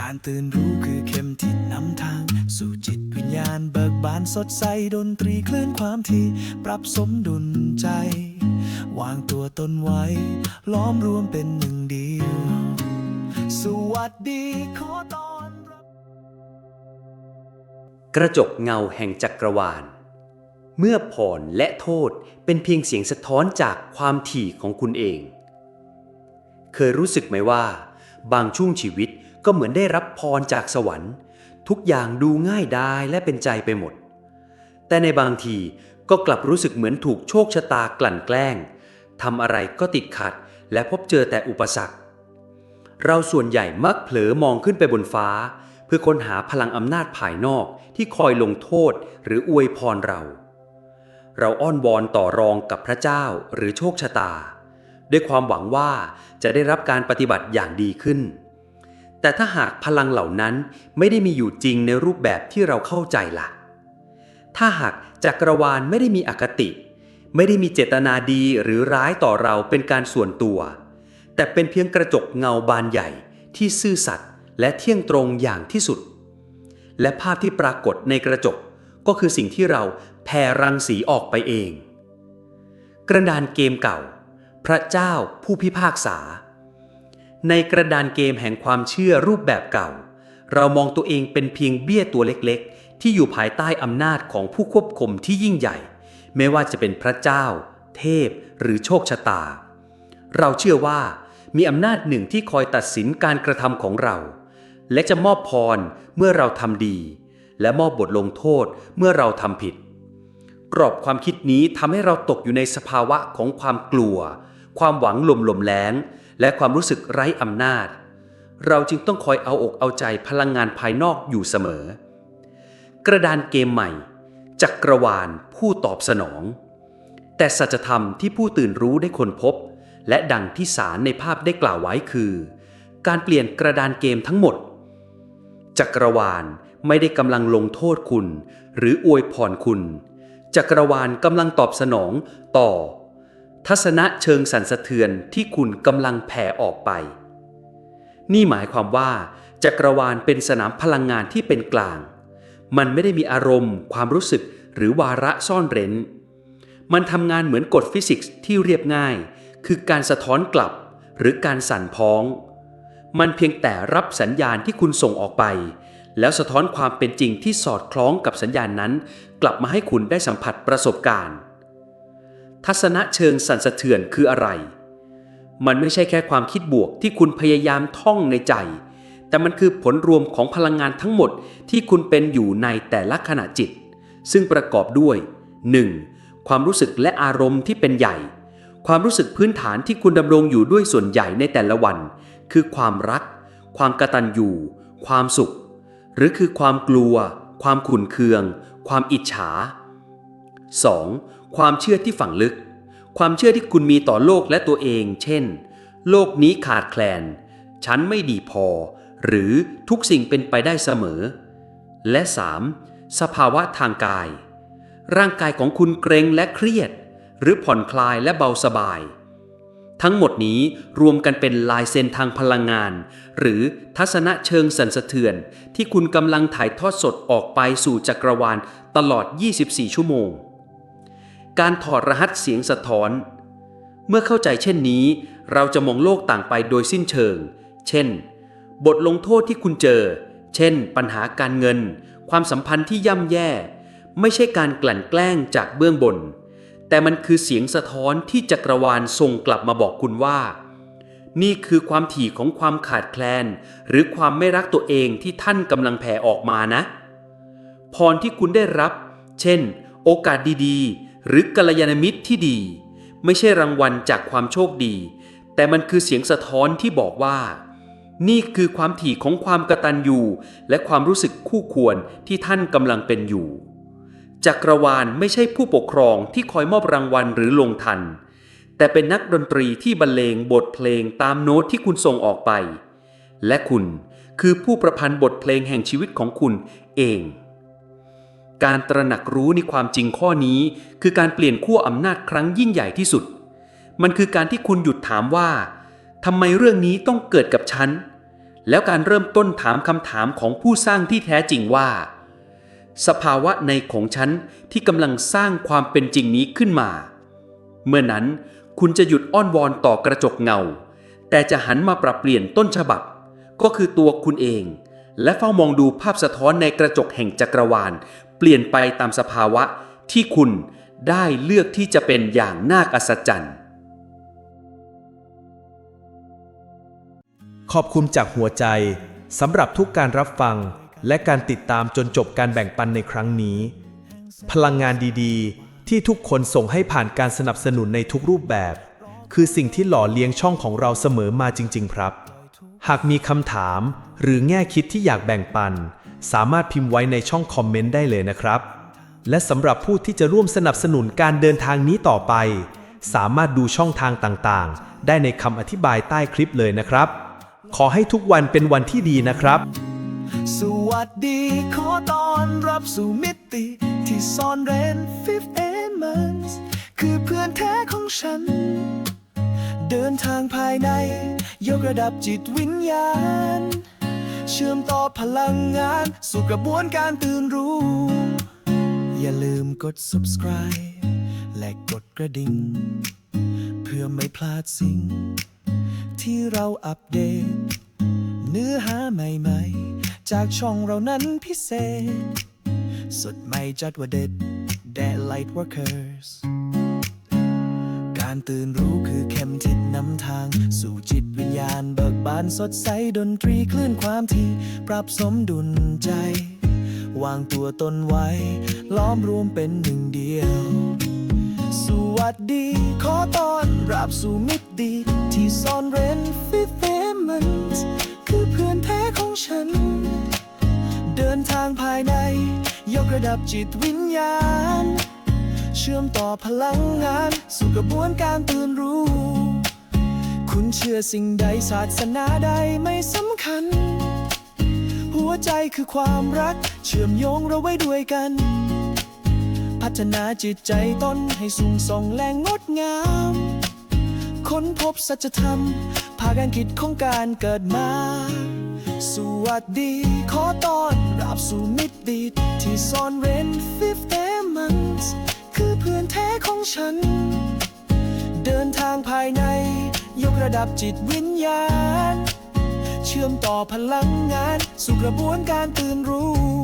การตื่นรู้คือเข็มทิศนำทาง สู่จิตวิญญาณเบิกบานสดใสดนตรีคลื่นความที่ปรับสมดุลใจ วางตัวตนไว้ ล้อมรวมเป็นหนึ่งเดียว สวัสดีขอตอนรับกระจกเงาแห่งจักรวาล เมื่อผ่อนและโทษเป็นเพียงเสียงสะท้อนจากความถี่ของคุณเอง เคยรู้สึกไหมว่า บางช่วงชีวิต ก็เหมือนได้รับพรจากสวรรค์ ทุกอย่างดูง่ายดายและเป็นใจไปหมด แต่ในบางทีก็กลับรู้สึกเหมือนถูกโชคชะตากลั่นแกล้งทำอะไรก็ติดขัดและพบเจอแต่อุปสรรค เราส่วนใหญ่มักเผลอมองขึ้นไปบนฟ้า เพื่อค้นหาพลังอำนาจภายนอกที่คอยลงโทษหรืออวยพรเรา เราอ้อนวอนต่อรองกับพระเจ้าหรือโชคชะตา ด้วยความหวังว่าจะได้รับการปฏิบัติอย่างดีขึ้น แต่ถ้าหากพลังเหล่านั้นไม่ได้มีอยู่จริงในรูปแบบที่เราเข้าใจล่ะ ถ้าหากจักรวาลไม่ได้มีอคติ ไม่ได้มีเจตนาดีหรือร้ายต่อเราเป็นการส่วนตัว แต่เป็นเพียงกระจกเงาบานใหญ่ที่ซื่อสัตย์และเที่ยงตรงอย่างที่สุด และภาพที่ปรากฏในกระจกก็คือสิ่งที่เราแผ่รังสีออกไปเอง กระดานเกมเก่า พระเจ้าผู้พิพากษา ในกระดานเกมแห่งความเชื่อรูปแบบเก่า เรามองตัวเองเป็นเพียงเบี้ยตัวเล็กๆ ที่อยู่ภายใต้อำนาจของผู้ควบคุมที่ยิ่งใหญ่ ไม่ว่าจะเป็นพระเจ้า เทพ หรือโชคชะตา เราเชื่อว่ามีอำนาจหนึ่งที่คอยตัดสินการกระทำของเรา และจะมอบพรเมื่อเราทำดี และมอบบทลงโทษเมื่อเราทำผิด กรอบความคิดนี้ทำให้เราตกอยู่ในสภาวะของความกลัว ความหวังลมลมแล้ง และความรู้สึกไร้อำนาจ เราจึงต้องคอยเอาอกเอาใจพลังงานภายนอกอยู่เสมอ กระดานเกมใหม่ จักรวาลผู้ตอบสนอง แต่สัจธรรมที่ผู้ตื่นรู้ได้ค้นพบ และดังที่สารในภาพได้กล่าวไว้คือ การเปลี่ยนกระดานเกมทั้งหมด จักรวาลไม่ได้กำลังลงโทษคุณ หรืออวยพรคุณ จักรวาลกำลังตอบสนองต่อ ทัศนะเชิงสั่นสะเทือนที่คุณกำลังแผ่ออกไป นี่หมายความว่าจักรวาลเป็นสนามพลังงานที่เป็นกลาง มันไม่ได้มีอารมณ์ ความรู้สึกหรือวาระซ่อนเร้น มันทำงานเหมือนกฎฟิสิกส์ที่เรียบง่าย คือการสะท้อนกลับหรือการสั่นพ้อง มันเพียงแต่รับสัญญาณที่คุณส่งออกไป แล้วสะท้อนความเป็นจริงที่สอดคล้องกับสัญญาณนั้น กลับมาให้คุณได้สัมผัสประสบการณ์ ทัศนะเชิงสั่นสะเทือนคืออะไร มันไม่ใช่แค่ความคิดบวกที่คุณพยายามท่องในใจ แต่มันคือผลรวมของพลังงานทั้งหมดที่คุณเป็นอยู่ในแต่ละขณะจิต ซึ่งประกอบด้วย 1. ความรู้สึกและอารมณ์ที่เป็นใหญ่ ความรู้สึกพื้นฐานที่คุณดำรงอยู่ด้วยส่วนใหญ่ในแต่ละวัน คือความรัก ความกระตัญญูความสุข หรือคือความกลัว ความขุ่นเคือง ความอิจฉา 2. ความเชื่อที่ฝังลึก ความเชื่อที่คุณมีต่อโลกและตัวเอง เช่น โลกนี้ขาดแคลน ฉันไม่ดีพอ หรือทุกสิ่งเป็นไปได้เสมอ และ 3. สภาวะทางกาย ร่างกายของคุณเกรงและเครียด หรือผ่อนคลายและเบาสบาย ทั้งหมดนี้รวมกันเป็นลายเซ็นทางพลังงาน หรือทัศนะเชิงสันสะเทือน ที่คุณกำลังถ่ายทอดสดออกไปสู่จักรวาลตลอด 24 ชั่วโมง การถอดรหัสเสียงสะท้อน เมื่อเข้าใจเช่นนี้ เราจะมองโลกต่างไปโดยสิ้นเชิง เช่น บทลงโทษที่คุณเจอ เช่น ปัญหาการเงิน ความสัมพันธ์ที่ย่ำแย่ ไม่ใช่การกลั่นแกล้งจากเบื้องบน แต่มันคือเสียงสะท้อนที่จักรวาลส่งกลับมาบอกคุณว่า นี่คือความถี่ของความขาดแคลน หรือความไม่รักตัวเองที่ท่านกำลังแผ่ออกมานะ พรที่คุณได้รับ เช่น โอกาสดีๆ หรือกัลยาณมิตรที่ดี ไม่ใช่รางวัลจากความโชคดี แต่มันคือเสียงสะท้อนที่บอกว่า นี่คือความถี่ของความกระตัญญูและความรู้สึกคู่ควรที่ท่านกำลังเป็นอยู่ จักรวาลไม่ใช่ผู้ปกครองที่คอยมอบรางวัลหรือลงทัน แต่เป็นนักดนตรีที่บรรเลงบทเพลงตามโน้ตที่คุณส่งออกไป และคุณคือผู้ประพันธ์บทเพลงแห่งชีวิตของคุณเอง การตระหนักรู้ในความจริงข้อนี้ คือการเปลี่ยนขั้วอำนาจครั้งยิ่งใหญ่ที่สุด มันคือการที่คุณหยุดถามว่าทำไมเรื่องนี้ต้องเกิดกับฉัน แล้วการเริ่มต้นถามคำถามของผู้สร้างที่แท้จริงว่า สภาวะในของฉันที่กำลังสร้างความเป็นจริงนี้ขึ้นมา เมื่อนั้นคุณจะหยุดอ้อนวอนต่อกระจกเงา แต่จะหันมาปรับเปลี่ยนต้นฉบับ ก็คือตัวคุณเอง และเฝ้ามองดูภาพสะท้อนในกระจกแห่งจักรวาล เปลี่ยนไปตามสภาวะที่คุณได้เลือกที่จะเป็นอย่างน่าอัศจรรย์ ขอบคุณจากหัวใจสำหรับทุกการรับฟังและการติดตามจนจบการแบ่งปันในครั้งนี้ พลังงานดีๆ ที่ทุกคนส่งให้ผ่านการสนับสนุนในทุกรูปแบบ คือสิ่งที่หล่อเลี้ยงช่องของเราเสมอมาจริง ๆ ครับ หากมีคำถามหรือแง่คิดที่อยากแบ่งปัน สามารถพิมพ์ไว้ในช่องคอมเมนต์ได้เลยนะครับ และสำหรับผู้ที่จะร่วมสนับสนุนการเดินทางนี้ต่อไป สามารถดูช่องทางต่างๆ ได้ในคำอธิบายใต้คลิปเลยนะครับ ขอให้ทุกวันเป็นวันที่ดีนะครับ สวัสดีขอต้อนรับสู่มิติ ที่ซ่อนเร้น Fifth Elements คือเพื่อนแท้ของฉัน เดินทางภายใน ยกระดับจิตวิญญาณ เชื่อมต่อพลังงาน สู่กระบวนการตื่นรู้ อย่าลืมกด subscribe และกดกระดิ่ง เพื่อไม่พลาดสิ่ง ที่เราอัปเดต เนื้อหาใหม่ๆ จากช่องเรานั้นพิเศษ สดใหม่จัดว่าเด็ด That Light Workers การตื่นรู้คือเข็มทิศนำทาง สู่จิตวิญญาณเบิกบานสดใสดนตรีคลื่นความที่ปรับสมดุลใจ วางตัวตนไว้ ล้อมรวมเป็นหนึ่งเดียว สวัสดี ขอต้อนรับสู่มิติที่ซ่อนเร้น Fifth Element คือเพื่อนแท้ของฉัน เดินทางภายใน ยกระดับจิตวิญญาณ เชื่อมต่อพลังงาน สู่กระบวนการตื่นรู้ คุณเชื่อสิ่งใดศาสนาใดไม่สำคัญ หัวใจคือความรัก เชื่อมโยงเราไว้ด้วยกัน พัฒนาจิตใจตนให้สูงส่องแรงงดงาม ค้นพบสัจธรรมพาการคิดของการเกิดมา สวัสดี ขอต้อนรับสู่มิติที่ซ่อนเร้น Fifth ฉัน เดินทางภายใน ยกระดับจิตวิญญาณ เชื่อมต่อพลังงาน สู่กระบวนการตื่นรู้